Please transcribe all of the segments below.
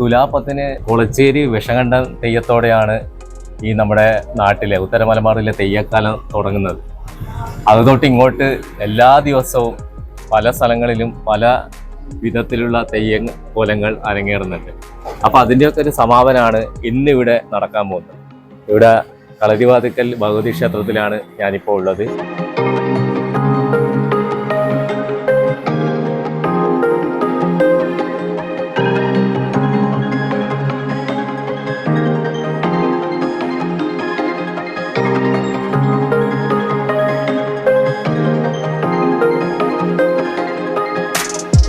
തുലാപ്പത്തിന് കുളച്ചേരി വിഷകണ്ഠം തെയ്യത്തോടെയാണ് ഈ നമ്മുടെ നാട്ടിലെ ഉത്തര മലബാറിലെ തെയ്യക്കാലം തുടങ്ങുന്നത്. അത് തൊട്ട് ഇങ്ങോട്ട് എല്ലാ ദിവസവും പല സ്ഥലങ്ങളിലും പല വിധത്തിലുള്ള തെയ്യ കോലങ്ങൾ അരങ്ങേറുന്നുണ്ട്. അപ്പോൾ അതിന്റെയൊക്കെ ഒരു സമാപനമാണ് ഇന്നിവിടെ നടക്കാൻ പോകുന്നത്. ഇവിടെ കളരിവാതിക്കൽ ഭഗവതി ക്ഷേത്രത്തിലാണ് ഞാനിപ്പോൾ ഉള്ളത്.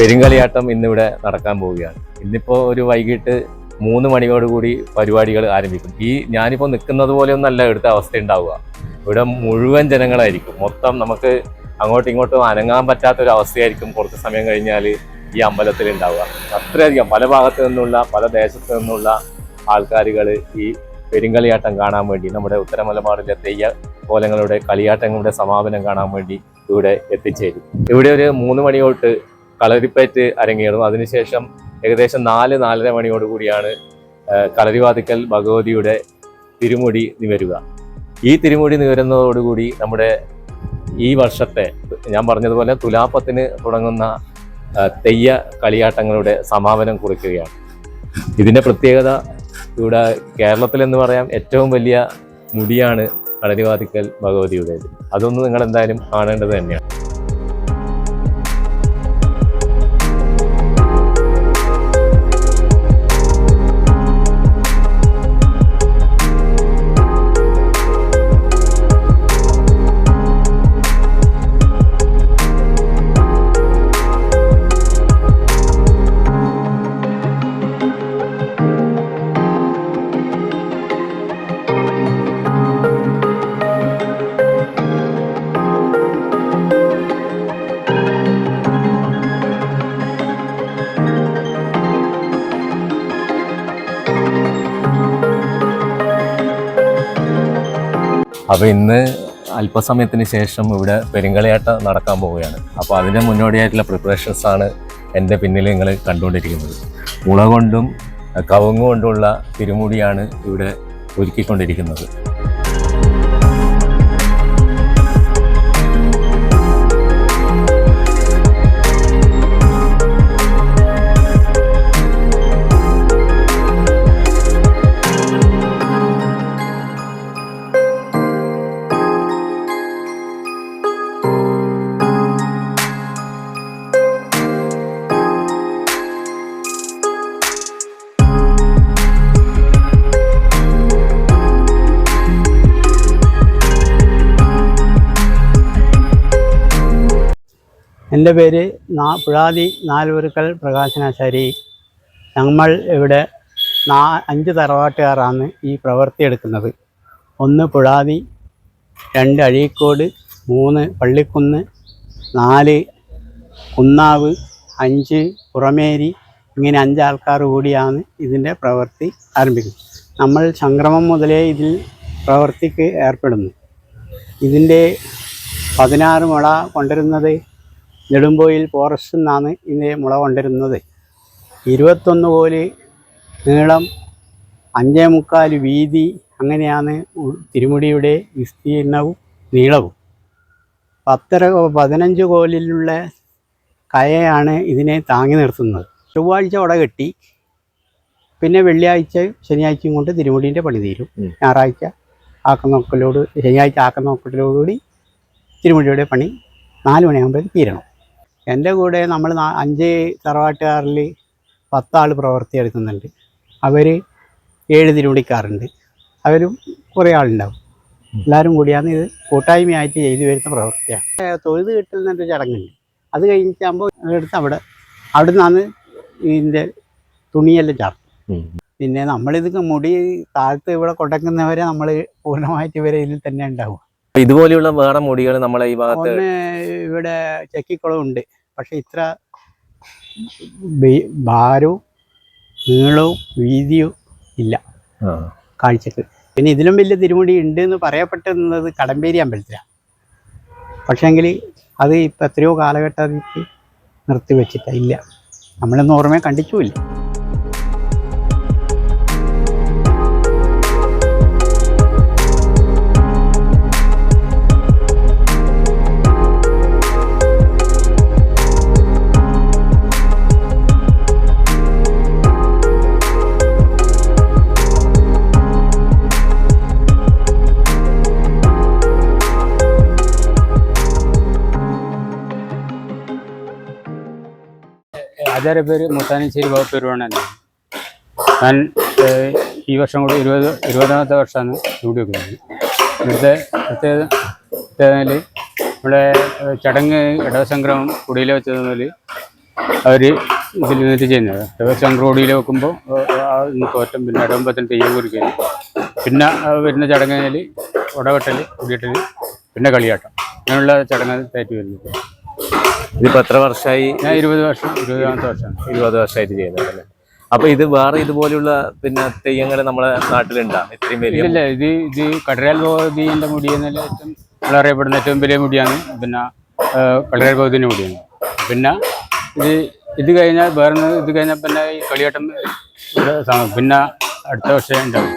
പെരുങ്കളിയാട്ടം ഇന്നിവിടെ നടക്കാൻ പോവുകയാണ്. ഇന്നിപ്പോൾ ഒരു വൈകിട്ട് മൂന്ന് മണിയോടുകൂടി പരിപാടികൾ ആരംഭിക്കും. ഈ ഞാനിപ്പോൾ നിൽക്കുന്നത് പോലെയൊന്നല്ല ഇവിടുത്തെ അവസ്ഥ ഉണ്ടാവുക. ഇവിടെ മുഴുവൻ ജനങ്ങളായിരിക്കും. മൊത്തം നമുക്ക് അങ്ങോട്ടും ഇങ്ങോട്ടും അനങ്ങാൻ പറ്റാത്തൊരു അവസ്ഥയായിരിക്കും കുറച്ച് സമയം കഴിഞ്ഞാൽ ഈ അമ്പലത്തിൽ ഉണ്ടാവുക. അത്രയധികം പല ഭാഗത്തു നിന്നുള്ള പല ദേശത്തു നിന്നുള്ള ആൾക്കാരുകൾ ഈ പെരുങ്കളിയാട്ടം കാണാൻ വേണ്ടി നമ്മുടെ ഉത്തര മലബാറിലെ തെയ്യ കോലങ്ങളുടെ കളിയാട്ടങ്ങളുടെ സമാപനം കാണാൻ വേണ്ടി ഇവിടെ എത്തിച്ചേരും. ഇവിടെ ഒരു മൂന്ന് മണിയോട്ട് കളരിപ്പയറ്റ് അരങ്ങേറും അതിനുശേഷം ഏകദേശം നാല് നാലര മണിയോട് കൂടിയാണ് ആ, കളരിവാതിക്കൽ ഭഗവതിയുടെ തിരുമുടി നിവരുക. ഈ തിരുമുടി നിവരുന്നതോടുകൂടി നമ്മുടെ ഈ വർഷത്തെ ഞാൻ പറഞ്ഞതുപോലെ തുലാപ്പത്തിന് തുടങ്ങുന്ന തെയ്യ കളിയാട്ടങ്ങളുടെ സമാപനം കുറിക്കുകയാണ്. ഇതിന്റെ പ്രത്യേകത ഇവിടെ കേരളത്തിലെന്ന് പറയാം ഏറ്റവും വലിയ മുടിയാണ് കളരിവാതിക്കൽ ഭഗവതിയുടേത്. അതൊന്നും നിങ്ങൾ എന്തായാലും കാണേണ്ടത് തന്നെയാണ്. അപ്പോൾ ഇന്ന് അല്പസമയത്തിന് ശേഷം ഇവിടെ പെരുങ്കളിയാട്ടം നടക്കാൻ പോവുകയാണ്. അപ്പോൾ അതിന്റെ മുന്നോടിയായിട്ടുള്ള പ്രിപ്പറേഷൻസ് ആണ് എന്റെ പിന്നിൽ നിങ്ങൾ കണ്ടുകൊണ്ടിരിക്കുന്നത്. മുള കൊണ്ടും കവുങ്ങ് കൊണ്ടുള്ള തിരുമുടിയാണ് ഇവിടെ ഒരുക്കിക്കൊണ്ടിരിക്കുന്നത്. എന്റെ പേര് നാ പുഴാതി നാലുപുരുക്കൽ പ്രകാശനാശാരി. നമ്മൾ ഇവിടെ നാ അഞ്ച് തറവാട്ടുകാരാണ് ഈ പ്രവൃത്തി എടുക്കുന്നത്. ഒന്ന് പുഴാതി രണ്ട് അഴീക്കോട് മൂന്ന് പള്ളിക്കുന്ന് നാല് കുന്നാവ് അഞ്ച് പുറമേരി ഇങ്ങനെ അഞ്ച് ആൾക്കാർ കൂടിയാണ് ഇതിന്റെ പ്രവൃത്തി ആരംഭിക്കുന്നത്. നമ്മൾ സംക്രമം മുതലേ ഇതിൽ പ്രവൃത്തിക്ക് ഏർപ്പെടുന്നു. ഇതിന്റെ പതിനാറ് മുള കൊണ്ടുവരുന്നത് നെടുമ്പോയിൽ ഫോറസ്റ്റിൽ നിന്നാണ് ഇതിന്റെ മുള കൊണ്ടിരുന്നത് ഇരുപത്തൊന്ന് കോൽ നീളം അഞ്ചേ മുക്കാൽ വീതി അങ്ങനെയാണ് തിരുമുടിയുടെ വിസ്തീർണവും നീളവും. പത്തര പതിനഞ്ച് കോലിലുള്ള കയയാണ് ഇതിനെ താങ്ങി നിർത്തുന്നത്. ചൊവ്വാഴ്ച ഉട കെട്ടി. പിന്നെ വെള്ളിയാഴ്ച ശനിയാഴ്ചയും കൊണ്ട് തിരുമുടീന്റെ പണി തീരും. ഞായറാഴ്ച ആക്കുന്നോക്കലോട് ശനിയാഴ്ച ആക്കുന്നോക്കലോടുകൂടി തിരുമുടിയുടെ പണി നാല് മണിയാകുമ്പോഴേക്ക് തീരണം. എന്റെ കൂടെ നമ്മൾ അഞ്ച് തറവാട്ടുകാരിൽ പത്താൾ പ്രവർത്തി എടുക്കുന്നുണ്ട് അവർ ഏഴ് തിരുമുടിക്കാറുണ്ട് അവരും കുറേ ആളുണ്ടാവും. എല്ലാവരും കൂടിയാണ് ഇത് കൂട്ടായ്മയായിട്ട് ചെയ്തു വരുന്ന പ്രവൃത്തിയാണ്. തൊഴുത് കിട്ടുന്നൊരു ചടങ്ങുണ്ട്. അത് കഴിഞ്ഞിട്ടാകുമ്പോൾ എടുത്ത് അവിടെ അവിടെ നിന്നാണ് ഇതിന്റെ തുണിയെല്ലാം ചാർത്തും. പിന്നെ നമ്മളിത് മുടി താഴത്ത് ഇവിടെ കൊടക്കുന്നവരെ നമ്മൾ പൂർണമായിട്ട് ഇവരെ ഇതിൽ തന്നെ ഉണ്ടാവും. അപ്പൊ ഇതുപോലെയുള്ള വേറെ മുടികൾ നമ്മളെ ഈ ഭാഗത്ത് ഇവിടെ ചെക്കിക്കുളമുണ്ട്. പക്ഷെ ഇത്ര ഭാരവും നീളവും വീതിയും ഇല്ല. കാഴ്ചക്ക്. പിന്നെ ഇതിലും വലിയ തിരുമുടി ഉണ്ട് എന്ന് പറയപ്പെട്ടിരുന്നത് കടമ്പേരി അമ്പലത്തിലാണ്. പക്ഷേങ്കിൽ അത് ഇപ്പം എത്രയോ കാലഘട്ടത്തിൽ നിർത്തി വെച്ചിട്ടില്ല ഇല്ല. നമ്മളൊന്നും ഓർമ്മയെ കണ്ടിച്ചുമില്ല ആചാര്യ പേര് മുത്താനശ്ശേരി ബാബു എന്റെ ഞാൻ ഈ വർഷം കൂടി ഇരുപത് ഇരുപതാമത്തെ വർഷമാണ് ഇവിടെ വെക്കുന്നത് ഇവിടുത്തെ പ്രത്യേകത പ്രത്യേകതയിൽ ഇവിടെ ചടങ്ങ് ഇടവസംഗ്രഹം കുടിയിൽ വെച്ചതിൽ അവർ ഇതിൽ നിന്നിട്ട് ചെയ്യുന്നത്. ഇടവസംഗ്രഹം കുടിയിൽ വെക്കുമ്പോൾ തോറ്റം പിന്നെ ഇടവമ്പത്തിന് തെയ്യം കുറിക്കൽ പിന്നെ വരുന്ന ചടങ്ങിൽ ഉടവെട്ടൽ കുടിയിട്ടൽ പിന്നെ കളിയാട്ടം. അങ്ങനെയുള്ള ചടങ്ങ് തേറ്റി വരുന്നത്. ഇതിപ്പോ എത്ര വർഷമായി ഞാൻ ഇരുപത് വർഷം ഇരുപതാമത്തെ വർഷം ഇരുപത് വർഷമായിട്ട് ചെയ്യുന്നുണ്ടല്ലേ അപ്പൊ ഇത് വേറെ ഇതുപോലെയുള്ള പിന്നെ തെയ്യങ്ങൾ നമ്മളെ നാട്ടിലുണ്ടാ? ഇത്രയും വലിയ ഇല്ല ഇത് ഇത് കടരാൽ ഗോതിന്റെ മുടി എന്നല്ല ഏറ്റവും അറിയപ്പെടുന്ന ഏറ്റവും വലിയ മുടിയാണ്. പിന്നെ കടരാൽ ഗോതിന്റെ മുടിയാണ്. പിന്നെ ഇത് ഇത് കഴിഞ്ഞാൽ വേറെ ഇത് കഴിഞ്ഞാൽ പിന്നെ ഈ കളിയാട്ടം പിന്നെ അടുത്ത വർഷം ഉണ്ടാവും.